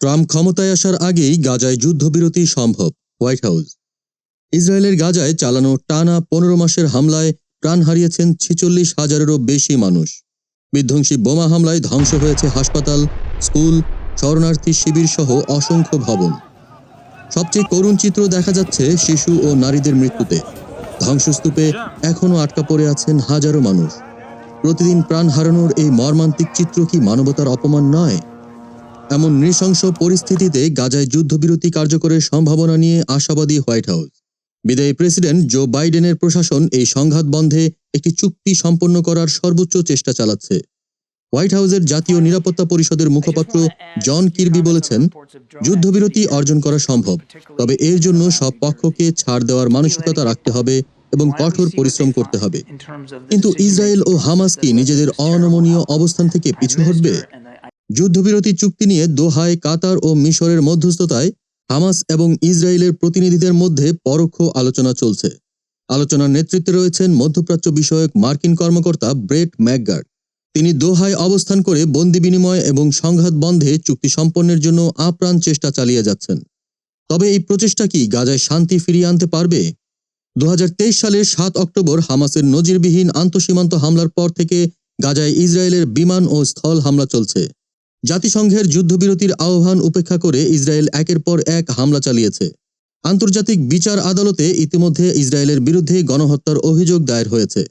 Trump ক্ষমতায় আসার আগেই গাজায় যুদ্ধবিরতি সম্ভব, হোয়াইট হাউস। ইসরায়েলের গাজায় চালানো টানা পনেরো মাসের হামলায় প্রাণ হারিয়েছেন ছিচল্লিশ হাজারেরও বেশি মানুষ। বিধ্বংসী বোমা হামলায় ধ্বংস হয়েছে হাসপাতাল, স্কুল, শরণার্থী শিবির সহ অসংখ্য ভবন। সবচেয়ে করুণ চিত্র দেখা যাচ্ছে শিশু ও নারীদের মৃত্যুতে। ধ্বংসস্তূপে এখনও আটকা পড়ে আছেন হাজারো মানুষ। প্রতিদিন প্রাণ হারানোর এই মর্মান্তিক চিত্র কি মানবতার অপমান নয়? এমন নৃশংস পরিস্থিতিতে গাজায় যুদ্ধবিরতি কার্যকরের সম্ভাবনা নিয়ে আশাবাদী হোয়াইট হাউস। বিদায়ী প্রেসিডেন্ট জো বাইডেনের প্রশাসন এই সংঘাত বন্ধে একটি চুক্তি সম্পন্ন করার সর্বোচ্চ চেষ্টা চালাচ্ছে। হোয়াইট হাউসের জাতীয় নিরাপত্তা পরিষদের মুখপাত্র জন কিরবি বলেছেন, যুদ্ধবিরতি অর্জন করা সম্ভব, তবে এর জন্য সব পক্ষকে ছাড় দেওয়ার মানসিকতা রাখতে হবে এবং কঠোর পরিশ্রম করতে হবে। কিন্তু ইসরায়েল ও হামাস কি নিজেদের অনমনীয় অবস্থান থেকে পিছু হটবে? যুদ্ধবিরতি চুক্তি নিয়ে দোহায়, কাতার ও মিশরের মধ্যস্থতায় হামাস এবং ইসরায়েলের প্রতিনিধিদের মধ্যে পরোক্ষ আলোচনা চলছে। আলোচনার নেতৃত্বে রয়েছেন মধ্যপ্রাচ্য বিষয়ক মার্কিন কর্মকর্তা ব্রেট ম্যাকগার্ড। তিনি দোহায় অবস্থান করে বন্দি বিনিময় এবং সংঘাত বন্ধে চুক্তি সম্পন্নের জন্য আপ্রাণ চেষ্টা চালিয়ে যাচ্ছেন। তবে এই প্রচেষ্টা কি গাজায় শান্তি ফিরিয়ে আনতে পারবে? দু হাজার তেইশ সালের সাত অক্টোবর হামাসের নজিরবিহীন আন্তঃসীমান্ত হামলার পর থেকে গাজায় ইসরায়েলের বিমান ও স্থল হামলা চলছে। জাতিসংঘের যুদ্ধবিরতির আহ্বান উপেক্ষা করে ইসরায়েল একের পর এক হামলা চালিয়েছে। আন্তর্জাতিক বিচার আদালতে ইতিমধ্যে ইসরায়েলের বিরুদ্ধে গণহত্যার অভিযোগ দায়ের হয়েছে।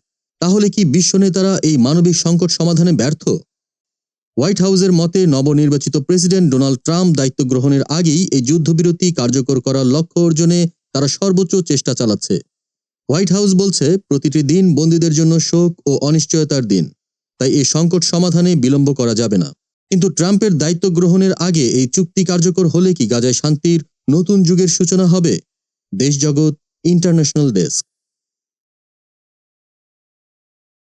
তাহলে কি বিশ্ব নেতারা এই মানবিক সংকট সমাধানে ব্যর্থ? হোয়াইট হাউসের মতে, নবনির্বাচিত প্রেসিডেন্ট ডোনাল্ড ট্রাম্প দায়িত্ব গ্রহণের আগেই এই যুদ্ধবিরতি কার্যকর করার লক্ষ্য অর্জনে তারা সর্বোচ্চ চেষ্টা চালাচ্ছে। হোয়াইট হাউস বলছে, প্রতিটি দিন বন্দীদের জন্য শোক ও অনিশ্চয়তার দিন। তাই এই সংকট সমাধানে বিলম্ব করা যাবে না। কিন্তু ট্রাম্পের দায়িত্ব গ্রহণের আগে এই চুক্তি কার্যকর হলে কি গাজায় শান্তির নতুন যুগের সূচনা হবে? দেশজগৎ ইন্টারন্যাশনাল ডেস্ক